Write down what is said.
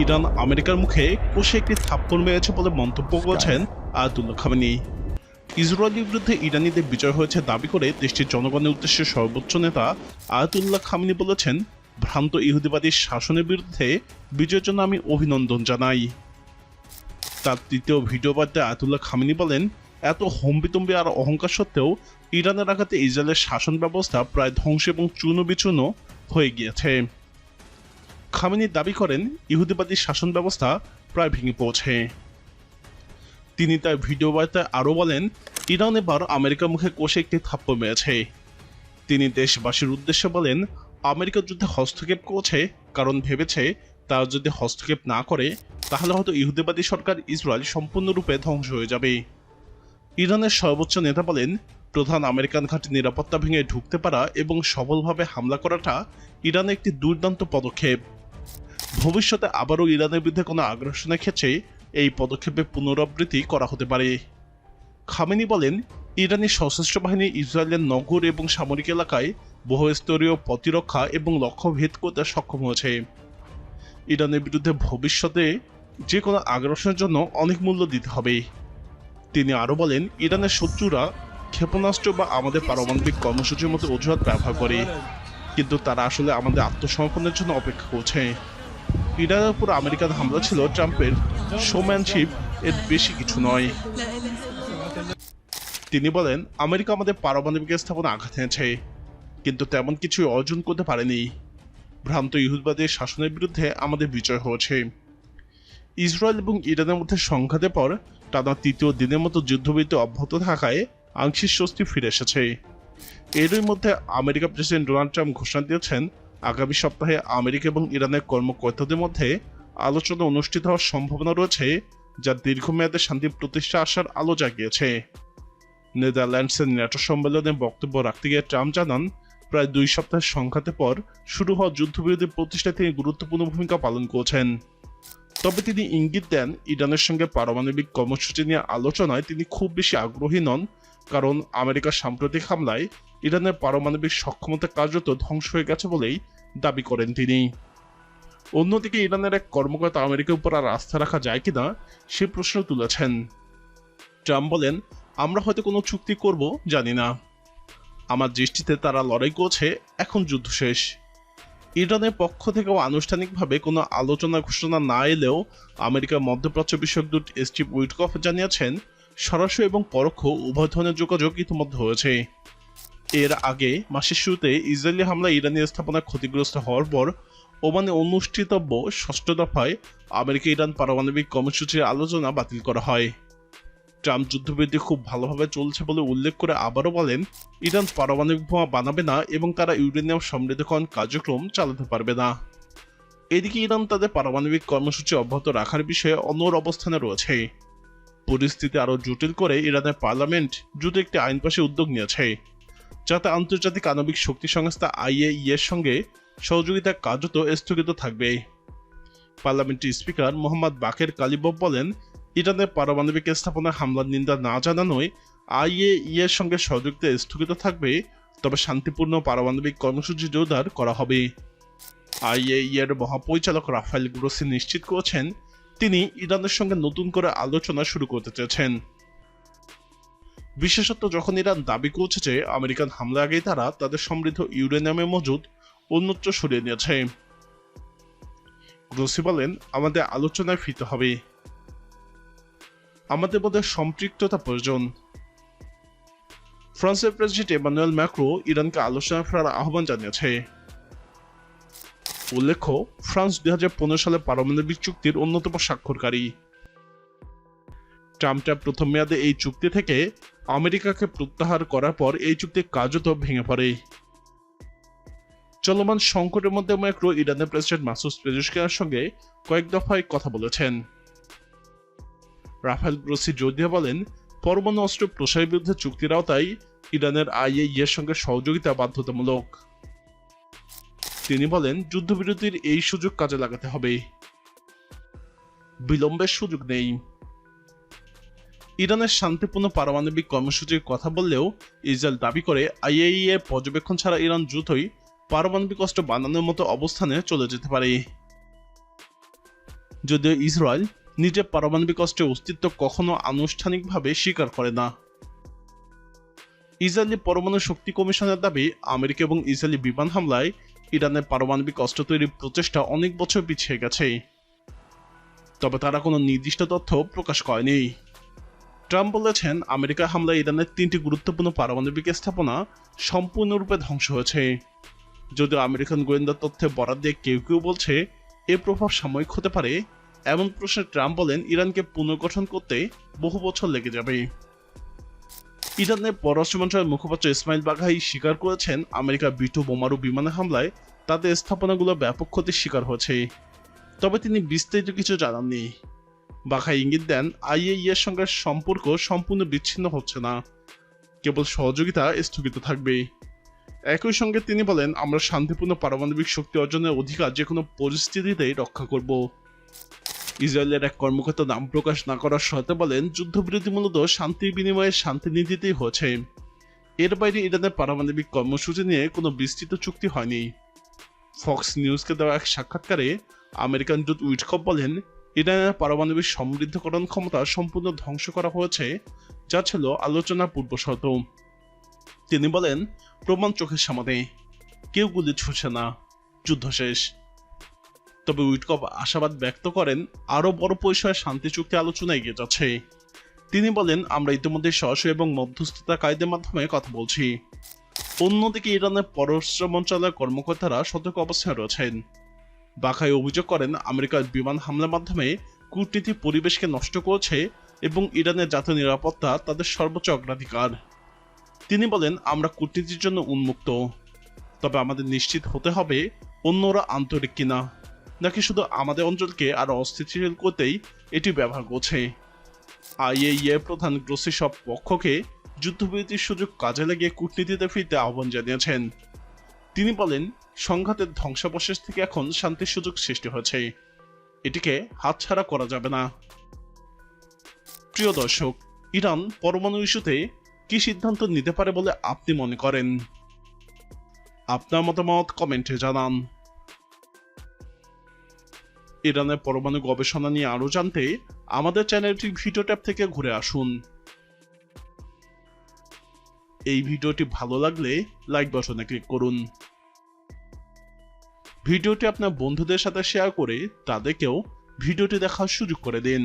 Iran আমেরিকার মুখে কষে একটি থাপ্পড় মেরেছে বলে মন্তব্য করেছেন আয়াতুল্লাহ খামেনি। ইসরায়েলের বিরুদ্ধে ইরানিদের বিজয় হয়েছে দাবি করে দেশটির জনগণের উদ্দেশ্যে সর্বোচ্চ নেতা আয়াতুল্লাহ খামেনি বলেছেন, ভ্রান্ত ইহুদিবাদী শাসনের বিরুদ্ধে বিজয়ের জন্য আমি অভিনন্দন জানাই। তার তৃতীয় ভিডিও বার্তায় আয়াতুল্লাহ খামেনি বলেন, এত হম্বিতম্বি আর অহংকার সত্ত্বেও ইরানের আঘাতে ইসরায়েলের শাসন ব্যবস্থা প্রায় ধ্বংস এবং চূর্ণ বিচূর্ণ হয়ে গিয়েছে। খামেনি দাবি করেন, ইহুদিবাদী শাসন ব্যবস্থা প্রায় ভেঙে পড়ছে। তিনি তার ভিডিও বার্তায় আরও বলেন, ইরান এবার আমেরিকার মুখে কষে একটি থাপ্পড় মেরেছে। তিনি দেশবাসীর উদ্দেশ্যে বলেন, আমেরিকা যুদ্ধে হস্তক্ষেপ করছে কারণ ভেবেছে তারা যদি হস্তক্ষেপ না করে, তাহলে হয়তো ইহুদিবাদী সরকার ইসরায়েল সম্পূর্ণরূপে ধ্বংস হয়ে যাবে। ইরানের সর্বোচ্চ নেতা বলেন, প্রধান আমেরিকান ঘাঁটি নিরাপত্তা ভেঙে ঢুকতে পারা এবং সফলভাবে হামলা করাটা ইরানের একটি দুর্দান্ত পদক্ষেপ। ভবিষ্যতে আবারও ইরানের বিরুদ্ধে কোনো আগ্রাসনের ক্ষেত্রে এই পদক্ষেপে পুনরাবৃত্তি করা হতে পারে। খামেনি বলেন, ইরানি সশস্ত্র বাহিনী ইসরায়েলের নগর এবং সামরিক এলাকায় বহুস্তরীয় প্রতিরক্ষা এবং লক্ষ্য ভেদ করতে সক্ষম হয়েছে। ইরানের বিরুদ্ধে ভবিষ্যতে যে কোনো আগ্রাসনের জন্য অনেক মূল্য দিতে হবে। তিনি আরও বলেন, ইরানের শত্রুরা ক্ষেপণাস্ত্র বা আমাদের পারমাণবিক কর্মসূচির মতো অজুহাত ব্যবহার করে, কিন্তু তারা আসলে আমাদের আত্মসমর্পণের জন্য অপেক্ষা করছে। ইরানের উপর আমেরিকার হামলা ছিল ট্রাম্পের শোম্যানশিপ এর বেশি কিছু নয়। তিনি বলেন, আমেরিকা আমাদের পারমাণবিক স্থাপনা আঘাত এনেছে, কিন্তু তেমন কিছু অর্জন করতে পারেনি। ভ্রান্ত ইহুদবাদের শাসনের বিরুদ্ধে আমাদের বিজয় হয়েছে। ইসরায়েল এবং ইরানের মধ্যে সংঘাতের পর টানা তৃতীয় দিনের মতো যুদ্ধবিরতি অব্যাহত থাকায় আংশিক স্বস্তি ফিরে এসেছে। এরই মধ্যে আমেরিকা প্রেসিডেন্ট ডোনাল্ড ট্রাম্প ঘোষণা দিয়েছেন আগামী সপ্তাহে আমেরিকা এবং ইরানের কর্মকর্তাদের মধ্যে আলোচনা অনুষ্ঠিত হওয়ার সম্ভাবনা রয়েছে, যা দীর্ঘমেয়াদে শান্তি প্রতিষ্ঠা আসার আলো জাগিয়েছে। নেদারল্যান্ডসের ন্যাটো সম্মেলনে বক্তব্য রাখতে গিয়ে ট্রাম্প জানান, প্রায় দুই সপ্তাহের সংঘাতের পর শুরু হওয়া যুদ্ধবিরতি প্রতিষ্ঠায় তিনি গুরুত্বপূর্ণ ভূমিকা পালন করেছেন। তবে তিনি ইঙ্গিত দেন, ইরানের সঙ্গে পারমাণবিক কর্মসূচি নিয়ে আলোচনায় তিনি খুব বেশি আগ্রহী নন কারণ আমেরিকার সাম্প্রতিক হামলায় ইরানের পারমাণবিক সক্ষমতা কার্যত ধ্বংস হয়ে গেছে বলেই দাবি করেন তিনি। অন্যদিকে ইরানের এক কর্মকর্তা আমেরিকার উপর আর আস্থা রাখা যায় কিনা, সে প্রশ্ন তুলেছেন। ট্রাম্প বলেন, আমরা হয়তো কোনো চুক্তি করব, জানি না। আমার দৃষ্টিতে তারা লড়াই করছে, এখন যুদ্ধ শেষ। ইরানের পক্ষ থেকেও আনুষ্ঠানিকভাবে কোনো আলোচনা ঘোষণা না এলেও আমেরিকার মধ্যপ্রাচ্য বিষয়ক দূত স্টিভ উইটকফ জানিয়েছেন সরাসরি এবং পরোক্ষ উভয় ধরনের যোগাযোগ ইতিমধ্যে হয়েছে। এর আগে মাসের শুরুতে ইসরায়েলি হামলা ইরানি স্থাপনা ক্ষতিগ্রস্ত হওয়ার পর ওমানে অনুষ্ঠিতব্য ষষ্ঠ দফায় আমেরিকা ইরান পারমাণবিক কর্মসূচির আলোচনা বাতিল করা হয়। ট্রাম্প যুদ্ধবিরতি খুব ভালোভাবে চলছে বলে উল্লেখ করে আবারও বলেন, ইরান পারমাণবিক বোমা বানাবে না এবং তারা ইউরেনিয়াম সমৃদ্ধকরণ কার্যক্রম চালাতে পারবে না। এদিকে ইরান তাদের পারমাণবিক কর্মসূচি অব্যাহত রাখার বিষয়ে অন্যর অবস্থানে রয়েছে। পরিস্থিতি আরও জটিল করে ইরানের পার্লামেন্ট দ্রুত একটি আইন পাশে উদ্যোগ নিয়েছে, যাতে আন্তর্জাতিক আণবিক শক্তি সংস্থা আইএই এর সঙ্গে সহযোগিতা কার্যত স্থগিত থাকবে। পার্লামেন্টের স্পিকার মোহাম্মদ বাকের কালিবব বলেন, ইরানের পারমাণবিক স্থাপনায় হামলার নিন্দা না জানানোয় আইএই এর সঙ্গে সহযোগিতা স্থগিত থাকবে, তবে শান্তিপূর্ণ পারমাণবিক কর্মসূচি জোরদার করা হবে। আইএই এর মহাপরিচালক রাফায়েল গ্রোসি নিশ্চিত করেছেন তিনি ইরানের সঙ্গে নতুন করে আলোচনা শুরু করতে চেয়েছেন। বিশেষত যখন ইরান দাবি করছে যে আমেরিকান হামলা আগেই তারা তাদের সমৃদ্ধ ইউরেনিয়ামের মজুদ অন্যত্র সরিয়ে নিয়েছে। গ্রোসি বলেন, আমাদের আলোচনায় ফিরতে হবে। আমাদের মধ্যে সম্পৃক্ততা প্রয়োজন। ফ্রান্সের প্রেসিডেন্ট এমানুয়েল ম্যাক্রো ইরানকে আলোচনা ফেরার আহ্বান জানিয়েছে। উল্লেখ্য, ফ্রান্স দুই হাজার পনেরো সালে পারমাণবিক চুক্তির অন্যতম স্বাক্ষরকারী। ট্রাম্পটা প্রথম মেয়াদে এই চুক্তি থেকে আমেরিকাকে প্রত্যাহার করার পর এই চুক্তি কার্যত ভেঙে পড়ে। চলমান সংকটের মধ্যে ম্যাক্রো ইরানের প্রেসিডেন্ট মাসুদ পেজুস্কিয়ার সঙ্গে কয়েক দফায় কথা বলেছেন। রাফেল গ্রোসি জোর বলেন, পরমাণু অস্ত্র প্রসারের বিরুদ্ধে চুক্তির আওতায় ইরানের আইএই এর সঙ্গে সহযোগিতা বাধ্যতামূলক। তিনি বলেন, যুদ্ধবিরতির এই সুযোগ কাজে লাগাতে হবে। বিলম্বের সুযোগ নেই। ইরানের শান্তিপূর্ণ পারমাণবিক কর্মসূচির কথা বললেও ইসরায়েল দাবি করে আইএই এর পর্যবেক্ষণ ছাড়া ইরান দ্রুতই পারমাণবিক অস্ত্র বানানোর মতো অবস্থানে চলে যেতে পারে। যদিও ইসরায়েল নিজের পারমাণবিক অস্ত্রের অস্তিত্ব কখনো আনুষ্ঠানিকভাবে স্বীকার করে না। ইসরায়েলি পরমাণু শক্তি কমিশনের দাবি, আমেরিকা এবং ইসরায়েলি বিমান হামলায় ইরানের পারমাণবিক অস্ত্র তৈরির প্রচেষ্টা অনেক বছর পিছিয়ে গেছে। তবে তারা কোনো নির্দিষ্ট তথ্য প্রকাশ করেনি। ট্রাম্প বলেছেন আমেরিকা হামলায় ইরানের তিনটি গুরুত্বপূর্ণ পারমাণবিক স্থাপনা সম্পূর্ণরূপে ধ্বংস হয়েছে। যদিও আমেরিকান গোয়েন্দা তথ্যে বরাদ দিয়ে কেউ কেউ বলছে এর প্রভাব সাময়িক হতে পারে, এমন প্রশ্নে ট্রাম্প বলেন, ইরানকে পুনর্গঠন করতে বহু বছর লেগে যাবে। ইরানের পররাষ্ট্র মন্ত্রণালয়ের মুখপাত্র ইসমাইল বাঘাই স্বীকার করেছেন আমেরিকা বিটু বোমারু বিমান হামলায় তাদের স্থাপনাগুলো ব্যাপক ক্ষতির শিকার হয়েছে। তবে তিনি বিস্তারিত কিছু জানাননি। বাঘাই ইঙ্গিত দেন আইএই এর সঙ্গে সম্পর্ক সম্পূর্ণ বিচ্ছিন্ন হচ্ছে না। কেবল সহযোগিতা স্থগিত থাকবে। একই সঙ্গে তিনি বলেন, আমরা শান্তিপূর্ণ পারমাণবিক শক্তি অর্জনের অধিকার যে কোনো পরিস্থিতিতেই রক্ষা করব। ইসরায়েলের এক কর্মকর্তা নাম প্রকাশ না করার সত্ত্বে বলেন, যুদ্ধবিরতি মূলত শান্তির বিনিময়ে শান্তি নীতিতেই হয়েছে এর বাইরে ইরানের পারমাণবিক কর্মসূচি নিয়ে কোনো বিস্তৃত চুক্তি হয়নি। ফক্স নিউজকে দেওয়া এক সাক্ষাৎকারে আমেরিকান দূত উইটকপ বলেন, ইরানের পারমাণবিক সমৃদ্ধকরণ ক্ষমতা সম্পূর্ণ ধ্বংস করা হয়েছে, যা ছিল আলোচনার পূর্বশর্ত। তিনি বলেন, প্রমাণ চোখের সামনে, কেউ গুলি ছুঁছে না। যুদ্ধ শেষ। তবে উইটকপ আশাবাদ ব্যক্ত করেন, আরও বড় পরিসরে শান্তি চুক্তি আলোচনা এগিয়ে যাচ্ছে। তিনি বলেন, আমরা ইতিমধ্যে সরাসরি এবং মধ্যস্থতাকারীদের মাধ্যমে কথা বলছি। অন্যদিকে ইরানের পররাষ্ট্র মন্ত্রণালয়ের কর্মকর্তারা সতর্ক অবস্থায় রয়েছেন। বাখাই অভিযোগ করেন, আমেরিকার বিমান হামলার মাধ্যমে কূটনীতি পরিবেশকে নষ্ট করেছে এবং ইরানের জাতীয় নিরাপত্তা তাদের সর্বোচ্চ অগ্রাধিকার। তিনি বলেন, আমরা কূটনীতির জন্য উন্মুক্ত। তবে আমাদের নিশ্চিত হতে হবে, অন্যরা আন্তরিক কিনা। নাকি শুধু আমাদের অঞ্চলকে আরও অস্থিতিশীল করতেই এটি ব্যবহার করছে? আইএইএ প্রধান গ্রোসি সব পক্ষকে যুদ্ধবিরতির সুযোগ কাজে লাগিয়ে কূটনীতিতে ফিরতে আহ্বান জানিয়েছেন। তিনি বলেন, সংঘাতের ধ্বংসাবশেষ থেকে এখন শান্তির সুযোগ সৃষ্টি হয়েছে। এটিকে হাতছাড়া করা যাবে না। প্রিয় দর্শক, ইরান পরমাণু ইস্যুতে কি সিদ্ধান্ত নিতে পারে বলে আপনি মনে করেন? আপনার মতামত কমেন্টে জানান। ইরানের পরমাণু গবেষণা নিয়ে আরও জানতে আমাদের চ্যানেলটি ভিডিও ট্যাব থেকে ঘুরে আসুন। এই ভিডিওটি ভালো লাগলে লাইক বাটনে ক্লিক করুন। ভিডিওটি আপনার বন্ধুদের সাথে শেয়ার করে তাদেরকেও ভিডিওটি দেখার সুযোগ করে দিন।